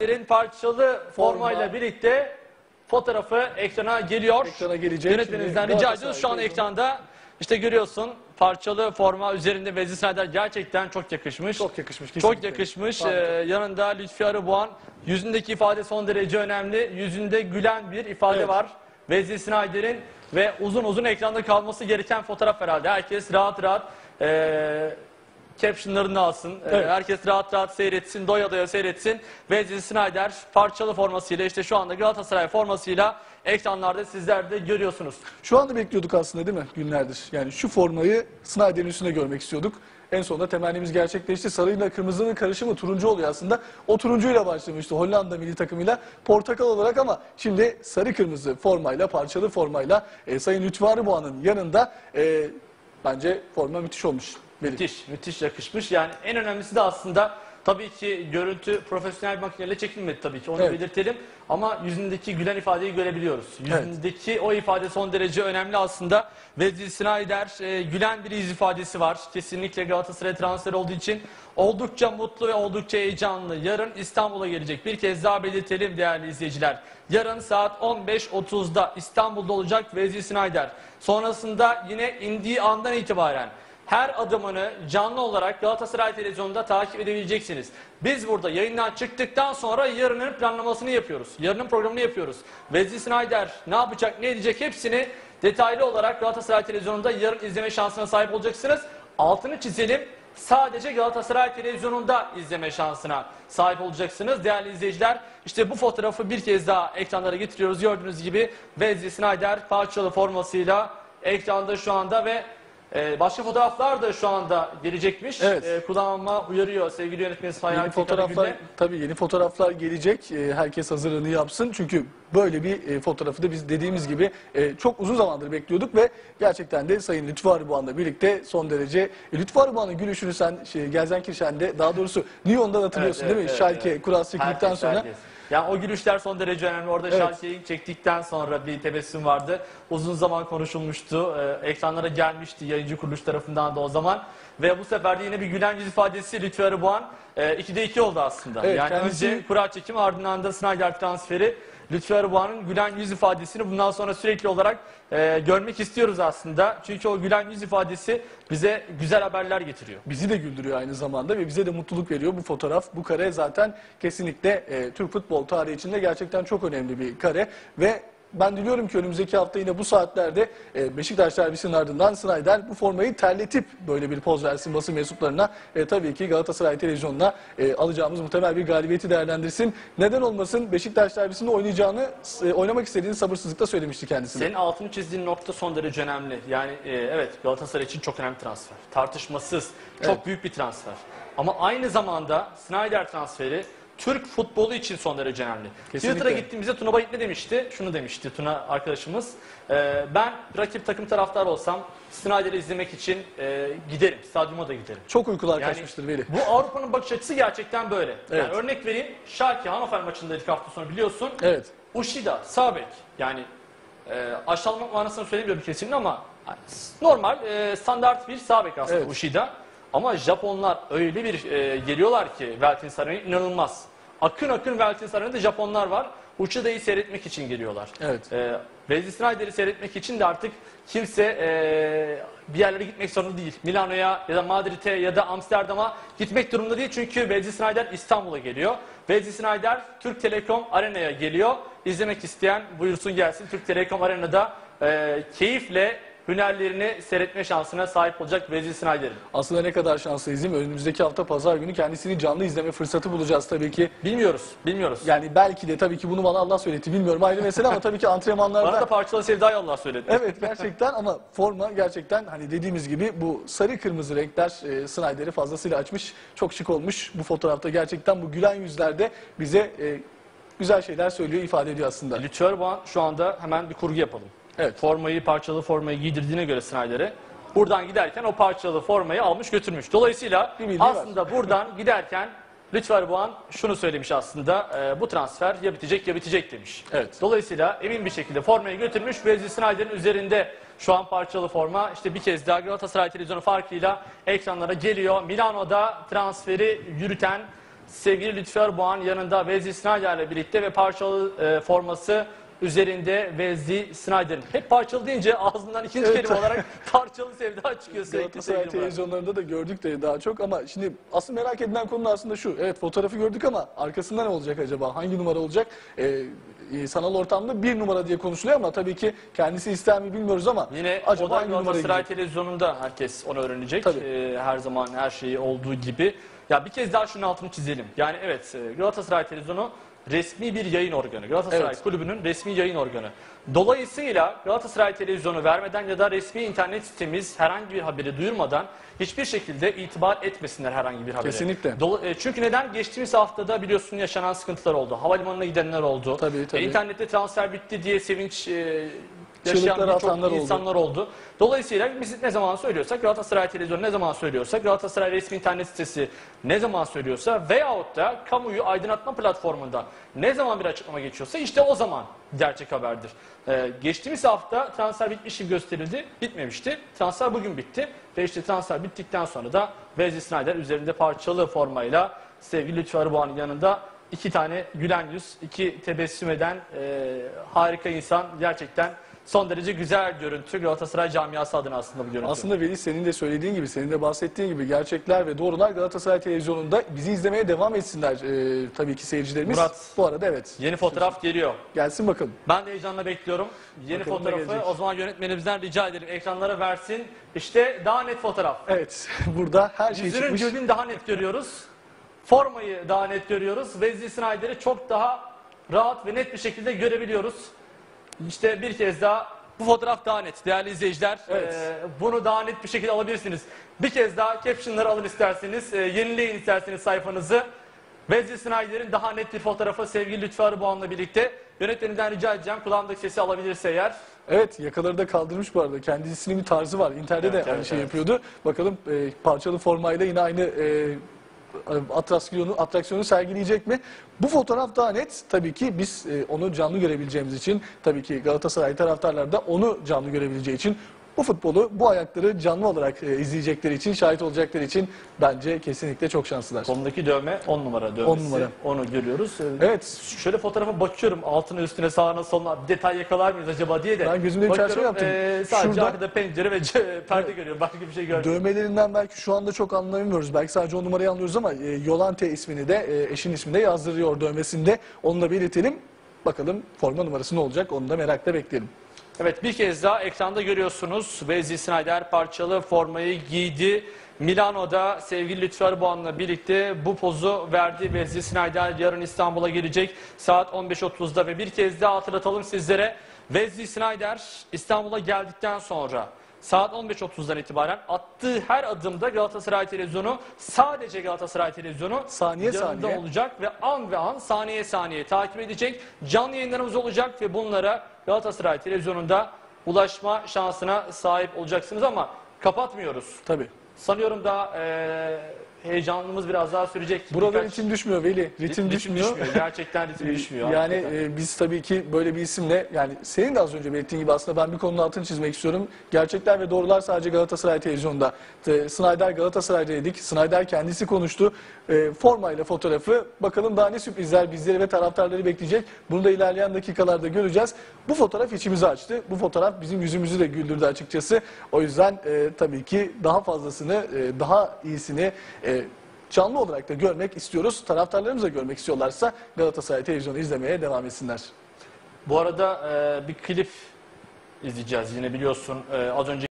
Snyder'in parçalı formayla Forma. birlikte fotoğrafı ekrana geliyor. Ekrana gelecek. Yönetmenimizden rica ediyoruz. Şu an ekranda işte görüyorsun parçalı forma üzerinde Wesley Snyder gerçekten çok yakışmış. Çok yakışmış. Çok kesinlikle. yakışmış. Harika. Ee, yanında Lütfi Arıboğan. Yüzündeki ifade son derece önemli. Yüzünde gülen bir ifade Evet. var. Wesley Snyder'in ve uzun uzun ekranda kalması gereken fotoğraf herhalde. Herkes rahat rahat ee, captionlarını alsın. Ee, Evet. herkes rahat rahat seyretsin, doya doya seyretsin. Wesley Snyder parçalı formasıyla işte şu anda Galatasaray formasıyla ekranlarda sizler de görüyorsunuz. Şu anda bekliyorduk aslında değil mi günlerdir? Yani şu formayı Snyder'in üstünde görmek istiyorduk. En sonunda temennimiz gerçekleşti. Sarıyla kırmızının karışımı turuncu oluyor aslında. O turuncuyla başlamıştı Hollanda milli takımıyla portakal olarak ama şimdi sarı kırmızı formayla, parçalı formayla e, Sayın Lütfü Arıboğan'ın yanında e, bence forma müthiş olmuş. Müthiş, müthiş yakışmış. Yani en önemlisi de aslında tabii ki görüntü profesyonel bir makineyle çekilmedi tabii ki onu Evet. belirtelim. Ama yüzündeki gülen ifadeyi görebiliyoruz. Evet. Yüzündeki o ifade son derece önemli aslında. Wesley Snyder e, gülen bir yüz ifadesi var. Kesinlikle Galatasaray transfer olduğu için oldukça mutlu ve oldukça heyecanlı. Yarın İstanbul'a gelecek. Bir kez daha belirtelim değerli izleyiciler. Yarın saat 15.30'da İstanbul'da olacak Wesley Snyder. Sonrasında yine indiği andan itibaren her adımını canlı olarak Galatasaray Televizyonu'nda takip edebileceksiniz. Biz burada yayından çıktıktan sonra yarının planlamasını yapıyoruz. Yarının programını yapıyoruz. Wesley Snyder ne yapacak, ne edecek hepsini detaylı olarak Galatasaray Televizyonu'nda yarın izleme şansına sahip olacaksınız. Altını çizelim. Sadece Galatasaray Televizyonu'nda izleme şansına sahip olacaksınız. Değerli izleyiciler işte bu fotoğrafı bir kez daha ekranlara getiriyoruz. Gördüğünüz gibi Wesley Snyder parçalı formasıyla ekranda şu anda ve ee, başka fotoğraflar da şu anda gelecekmiş. Evet. Ee, kulağıma uyarıyor sevgili yönetmenimiz Yeni Hayati fotoğraflar Karagül'le. tabii yeni fotoğraflar gelecek. Ee, herkes hazırlığını yapsın. Çünkü böyle bir e, fotoğrafı da biz dediğimiz gibi e, çok uzun zamandır bekliyorduk ve gerçekten de Sayın Lütfü Arıboğan'la birlikte son derece e, Lütfü Arıboğan'ın gülüşünü sen şey, Gelsenkirchen'de daha doğrusu Lyon'dan hatırlıyorsun Evet, değil mi? evet, Schalke evet. kuras çekildikten Herkes, sonra. herkes. Yani o gülüşler son derece önemli. Orada Evet. Şalke'yi çektikten sonra bir tebessüm vardı. Uzun zaman konuşulmuştu. Ee, ekranlara gelmişti yayıncı kuruluş tarafından da o zaman. Ve bu sefer de yine bir gülen yüz ifadesi Lütfü Arıboğan. E, 2'de 2 oldu aslında. Evet, yani kendisi- önce kura çekimi ardından da Snyder transferi. Lütfü Arıboğan'ın gülen yüz ifadesini bundan sonra sürekli olarak e, görmek istiyoruz aslında. Çünkü o gülen yüz ifadesi bize güzel haberler getiriyor. Bizi de güldürüyor aynı zamanda ve bize de mutluluk veriyor bu fotoğraf. Bu kare zaten kesinlikle e, Türk futbol tarihi içinde gerçekten çok önemli bir kare ve ben diliyorum ki önümüzdeki hafta yine bu saatlerde e, Beşiktaş derbisinin ardından Snyder bu formayı terletip böyle bir poz versin basın mensuplarına. E, tabii ki Galatasaray televizyonuna e, alacağımız muhtemel bir galibiyeti değerlendirsin. Neden olmasın Beşiktaş derbisinde oynayacağını, e, oynamak istediğini sabırsızlıkla söylemişti kendisi. Senin altını çizdiğin nokta son derece önemli. Yani e, evet Galatasaray için çok önemli transfer. Tartışmasız. Çok Evet. büyük bir transfer. Ama aynı zamanda Snyder transferi Türk futbolu için son derece önemli. Twitter'a gittiğimizde Tuna Bayit ne demişti? Şunu demişti Tuna arkadaşımız. E, ben rakip takım taraftar olsam Snyder'i izlemek için e, giderim. Stadyuma da giderim. Çok uykular Yani kaçmıştır Veli. bu Avrupa'nın bakış açısı gerçekten böyle. Evet. Yani örnek vereyim. Schalke Hannover maçında ilk hafta sonu biliyorsun. Evet. Ushida, sağ bek. Yani e, aşağılamak manasını söylemiyorum kesinlikle ama normal, e, standart bir sağ bek aslında Evet. Ushida. Ama Japonlar öyle bir e, geliyorlar ki Veltinsaray'a inanılmaz. Akın akın Veltinsaray'da Japonlar var. Ushida'yı seyretmek için geliyorlar. Evet. E, Wesley Snyder'i seyretmek için de artık kimse e, bir yerlere gitmek zorunda değil. Milano'ya ya da Madrid'e ya da Amsterdam'a gitmek durumunda değil. Çünkü Wesley Snyder İstanbul'a geliyor. Wesley Snyder Türk Telekom Arena'ya geliyor. İzlemek isteyen buyursun gelsin. Türk Telekom Arena'da e, keyifle hünerlerini seyretme şansına sahip olacak Wesley Snyder'in. Aslında ne kadar şanslıyız değil mi? Önümüzdeki hafta pazar günü kendisini canlı izleme fırsatı bulacağız tabii ki. Bilmiyoruz, bilmiyoruz. Yani belki de tabii ki bunu bana Allah söyletti bilmiyorum ayrı mesele ama tabii ki Bana da antrenmanlarda parçalı sevdayı Allah söyledi. Evet gerçekten ama forma gerçekten hani dediğimiz gibi bu sarı kırmızı renkler e, Snyder'i fazlasıyla açmış. Çok şık olmuş bu fotoğrafta gerçekten bu gülen yüzlerde bize e, güzel şeyler söylüyor ifade ediyor aslında. Arıboğan şu anda hemen bir kurgu yapalım. Evet. Formayı, parçalı formayı giydirdiğine göre Snyder'e buradan giderken o parçalı formayı almış götürmüş. Dolayısıyla aslında buradan giderken Lütfü Arıboğan şunu söylemiş aslında e, bu transfer ya bitecek ya bitecek demiş. Evet. Dolayısıyla emin bir şekilde formayı götürmüş. Wesley Snyder'in üzerinde şu an parçalı forma işte bir kez daha Galatasaray televizyonu farkıyla ekranlara geliyor. Milano'da transferi yürüten sevgili Lütfi Arbuğan yanında Wesley Snyder ile birlikte ve parçalı e, forması üzerinde Wesley Snyder'in. Hep parçalı deyince ağzından ikinci Evet. kelime olarak parçalı sevda çıkıyor sürekli Galatasaray televizyonlarında da gördük de daha çok ama şimdi asıl merak edilen konu aslında şu. Evet fotoğrafı gördük ama arkasında ne olacak acaba? Hangi numara olacak? Ee, e, sanal ortamda bir numara diye konuşuluyor ama tabii ki kendisi ister mi bilmiyoruz ama Yine acaba o da hangi numara Galatasaray televizyonunda herkes onu öğrenecek. Tabii. Ee, her zaman her şeyi olduğu gibi. Ya bir kez daha şunun altını çizelim. Yani evet e, Galatasaray televizyonu resmi bir yayın organı. Galatasaray Evet. kulübünün resmi yayın organı. Dolayısıyla Galatasaray televizyonu vermeden ya da resmi internet sitemiz herhangi bir haberi duyurmadan hiçbir şekilde itibar etmesinler herhangi bir habere. Kesinlikle. Dola- e, çünkü neden? Geçtiğimiz haftada biliyorsun yaşanan sıkıntılar oldu. Havalimanına gidenler oldu. Tabii, tabii. E, internette transfer bitti diye sevinç e, Çığlıklar atanlar oldu. insanlar oldu. Dolayısıyla biz ne zaman söylüyorsak Galatasaray televizyonu ne zaman söylüyorsa Galatasaray resmi internet sitesi ne zaman söylüyorsa veyahut da kamuyu aydınlatma platformunda ne zaman bir açıklama geçiyorsa işte o zaman gerçek haberdir. Ee, geçtiğimiz hafta transfer bitmiş gibi gösterildi. Bitmemişti. Transfer bugün bitti. Ve işte transfer bittikten sonra da Wesley Snyder üzerinde parçalı formayla sevgili Lütfü Arıboğan'ın yanında iki tane gülen yüz, iki tebessüm eden e, harika insan. Gerçekten son derece güzel görüntü. Galatasaray camiası adına aslında bu görüntü. Aslında Veli senin de söylediğin gibi, senin de bahsettiğin gibi gerçekler ve doğrular Galatasaray televizyonunda bizi izlemeye devam etsinler ee, tabii ki seyircilerimiz. Murat. Bu arada evet. Yeni fotoğraf geliyor. Gelsin bakalım. Ben de heyecanla bekliyorum. Yeni Bakalım fotoğrafı o zaman yönetmenimizden rica edelim ekranlara versin. İşte daha net fotoğraf. Evet, burada her şey Yüzünün çıkmış. gülünü daha net görüyoruz. Formayı daha net görüyoruz. Wesley Snyder'i çok daha rahat ve net bir şekilde görebiliyoruz. İşte bir kez daha bu fotoğraf daha net değerli izleyiciler. Evet. Ee, bunu daha net bir şekilde alabilirsiniz. Bir kez daha captionları alın isterseniz, e, yenileyin isterseniz sayfanızı. Wesley Snyder'in daha net bir fotoğrafı sevgili Lütfü Arıboğan'la birlikte yönetmeninden rica edeceğim kulağımdaki sesi alabilirse eğer. Evet yakaları da kaldırmış bu arada. Kendisinin bir tarzı var. İnternette Evet, de aynı evet, şey evet. yapıyordu. Bakalım e, parçalı formayla yine aynı e, atraksiyonu, atraksiyonu sergileyecek mi? Bu fotoğraf daha net. Tabii ki biz e, onu canlı görebileceğimiz için, tabii ki Galatasaray taraftarlar da onu canlı görebileceği için bu futbolu, bu ayakları canlı olarak e, izleyecekleri için, şahit olacakları için bence kesinlikle çok şanslılar. Kolundaki dövme 10 numara dövmesi. 10 numara. Onu görüyoruz. Ee, Evet. Şöyle fotoğrafa bakıyorum altına üstüne sağına soluna bir detay yakalar mıyız acaba diye de. Ben gözümde bir Bakıyorum, çerçeve yaptım. ee, sadece Şurada- arkada pencere ve perde görüyorum. Başka bir şey görmüyorum. Dövmelerinden belki şu anda çok anlayamıyoruz. Belki sadece o numarayı anlıyoruz ama e, Yolante ismini de e, eşin ismini de yazdırıyor dövmesinde. Onu da belirtelim. Bakalım forma numarası ne olacak onu da merakla bekleyelim. Evet bir kez daha ekranda görüyorsunuz. Wesley Snyder parçalı formayı giydi. Milano'da sevgili Lütfü Arıboğan'la birlikte bu pozu verdi. Wesley Snyder yarın İstanbul'a gelecek saat 15.30'da ve bir kez daha hatırlatalım sizlere. Wesley Snyder İstanbul'a geldikten sonra saat 15.30'dan itibaren attığı her adımda Galatasaray Televizyonu sadece Galatasaray Televizyonu Saniye saniye. olacak ve an ve an saniye saniye takip edecek. Canlı yayınlarımız olacak ve bunlara Galatasaray televizyonunda ulaşma şansına sahip olacaksınız ama kapatmıyoruz. Tabii. Sanıyorum da eee heyecanımız biraz daha sürecek. Burada Birkaç- ritim düşmüyor Veli. Ritim, düşmüyor. Gerçekten ritim düşmüyor. Yani hakikaten. e, biz tabii ki böyle bir isimle yani senin de az önce belirttiğin gibi aslında ben bir konunun altını çizmek istiyorum. Gerçekler ve doğrular sadece Galatasaray televizyonda. E, Snyder Galatasaray'da dedik. Snyder kendisi konuştu. E, formayla fotoğrafı. Bakalım daha ne sürprizler bizleri ve taraftarları bekleyecek. Bunu da ilerleyen dakikalarda göreceğiz. Bu fotoğraf içimizi açtı. Bu fotoğraf bizim yüzümüzü de güldürdü açıkçası. O yüzden e, tabii ki daha fazlasını, e, daha iyisini e, canlı olarak da görmek istiyoruz. Taraftarlarımız da görmek istiyorlarsa Galatasaray televizyonu izlemeye devam etsinler. Bu arada eee, bir klip izleyeceğiz yine biliyorsun. Eee, az önce